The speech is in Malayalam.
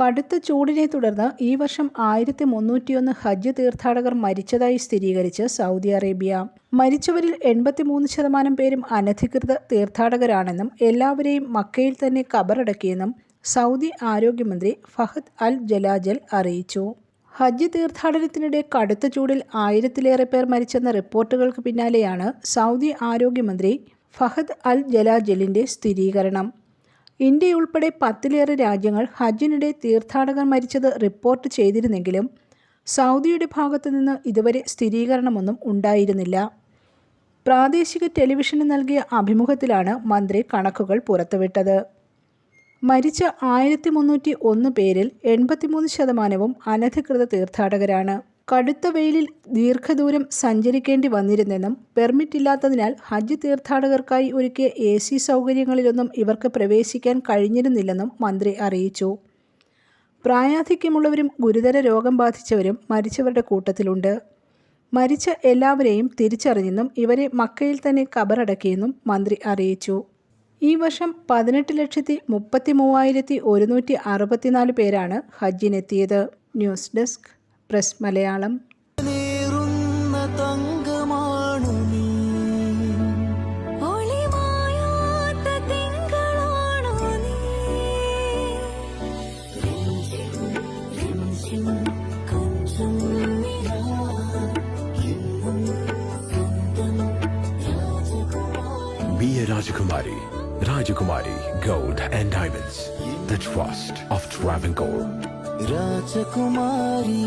കടുത്ത ചൂടിനെ തുടർന്ന് ഈ വർഷം ആയിരത്തി മുന്നൂറ്റിയൊന്ന് ഹജ്ജ് തീർത്ഥാടകർ മരിച്ചതായി സ്ഥിരീകരിച്ച് സൗദി അറേബ്യ. മരിച്ചവരിൽ എൺപത്തിമൂന്ന് ശതമാനം പേരും അനധികൃത തീർത്ഥാടകരാണെന്നും എല്ലാവരെയും മക്കയിൽ തന്നെ കബറടക്കിയെന്നും സൗദി ആരോഗ്യമന്ത്രി ഫഹദ് അൽ ജലാജൽ അറിയിച്ചു. ഹജ്ജ് തീർത്ഥാടനത്തിനിടെ കടുത്ത ചൂടിൽ ആയിരത്തിലേറെ പേർ മരിച്ചെന്ന റിപ്പോർട്ടുകൾക്ക് പിന്നാലെയാണ് സൗദി ആരോഗ്യമന്ത്രി ഫഹദ് അൽ ജലാജലിന്റെ സ്ഥിരീകരണം. ഇന്ത്യയുൾപ്പെടെ പത്തിലേറെ രാജ്യങ്ങൾ ഹജ്ജിനിടെ തീർത്ഥാടകർ മരിച്ചത് റിപ്പോർട്ട് ചെയ്തിരുന്നെങ്കിലും സൗദിയുടെ ഭാഗത്തു നിന്ന് ഇതുവരെ സ്ഥിരീകരണമൊന്നും ഉണ്ടായിരുന്നില്ല. പ്രാദേശിക ടെലിവിഷന് നൽകിയ അഭിമുഖത്തിലാണ് മന്ത്രി കണക്കുകൾ പുറത്തുവിട്ടത്. മരിച്ച ആയിരത്തി മുന്നൂറ്റി ഒന്ന് പേരിൽ എൺപത്തിമൂന്ന് ശതമാനവും അനധികൃത തീർത്ഥാടകരാണ്. കടുത്ത വെയിലിൽ ദീർഘദൂരം സഞ്ചരിക്കേണ്ടി വന്നിരുന്നെന്നും പെർമിറ്റ് ഇല്ലാത്തതിനാൽ ഹജ്ജ് തീർത്ഥാടകർക്കായി ഒരുക്കിയ എ സി സൗകര്യങ്ങളിലൊന്നും ഇവർക്ക് പ്രവേശിക്കാൻ കഴിഞ്ഞിരുന്നില്ലെന്നും മന്ത്രി അറിയിച്ചു. പ്രായാധിക്യമുള്ളവരും ഗുരുതര രോഗം ബാധിച്ചവരും മരിച്ചവരുടെ കൂട്ടത്തിലുണ്ട്. മരിച്ച എല്ലാവരെയും തിരിച്ചറിഞ്ഞെന്നും ഇവരെ മക്കയിൽ തന്നെ കബറടക്കിയെന്നും മന്ത്രി അറിയിച്ചു. ഈ വർഷം പതിനെട്ട് ലക്ഷത്തി മുപ്പത്തി മൂവായിരത്തി ഒരുന്നൂറ്റി അറുപത്തിനാല് പേരാണ് ഹജ്ജിനെത്തിയത്. ന്യൂസ് ഡെസ്ക് പ്രസ് മലയാളം നേറുന്ന തങ്കമാണു നീ ഒളിമായാത്ത തിങ്കളാണോ നീ കൊഞ്ചം നിലാ രാജകുമാരി gold and Rajakumari. Rajakumari Gold and Diamonds. Rajkumari